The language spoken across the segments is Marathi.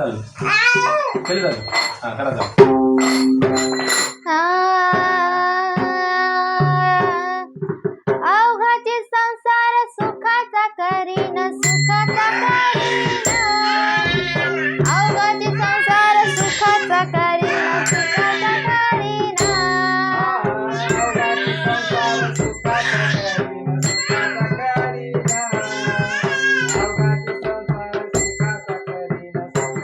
চলো। চলে যাও হ্যাঁ কাটা যাও হ্যাঁ।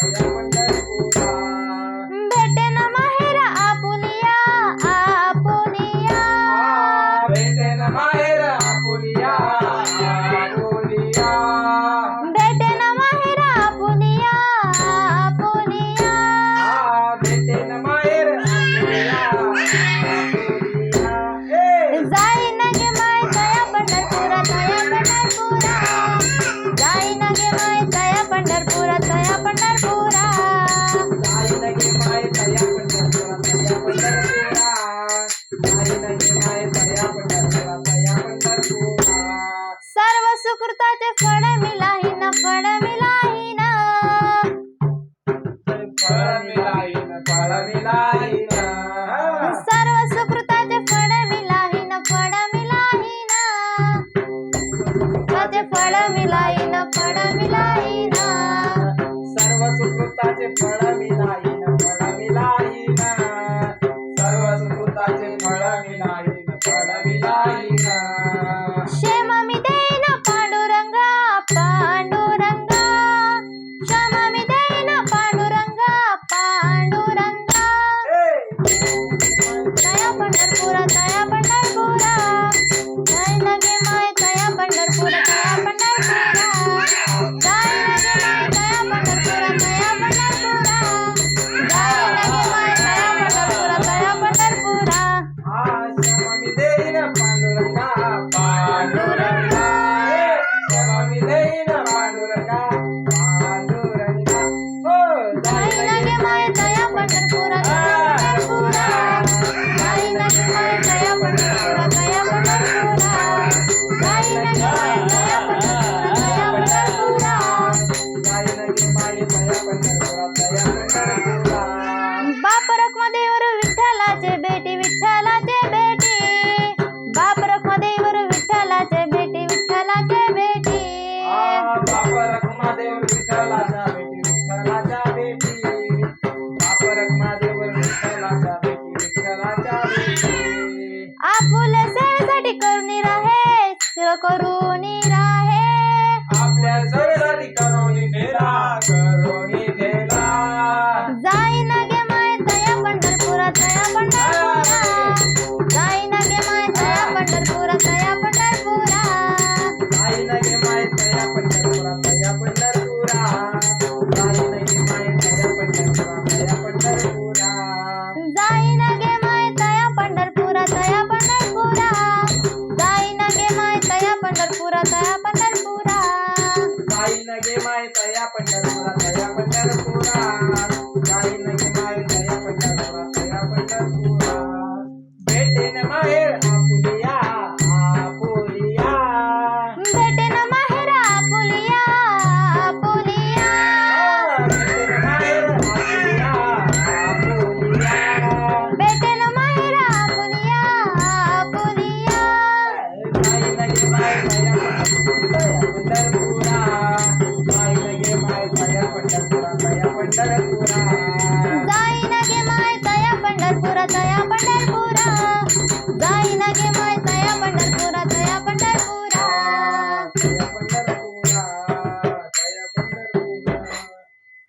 Thank you. सर्व सुकृताचे फळ मिलाहीन फळ मिलाहीन फळ मिलाईन फळ मिलाईन सर्व सुकृताचे फळ मिलाहीन फळ मिलाहीन ताचे फळ मिलाहीन फळ मिलाहीन सर्व सुकृताचे फळ मिलाईन पंढरपुरा तया पंढरपुरा आपुल्या सेवेसाठी करुणी राहे करुणी राहे. आपल्या सगळ्यासाठी करोनी फेरा करोनी फेरा. जाईन गे माय तया पंढरपुरा तया पंढरपुरा जाईन गे माय तया पंढरपुरा तया पंढरपुरा जाईन गे माय तया पंढरपुरा पंढरपुरा जाईन गे माय तया पंढरपुरा तया पंढरपुरा. जाईन गे माय तया पंढरपुरा तया पंढरपुरा. पंढरपुरा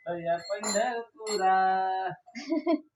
तया पंढरपुरा.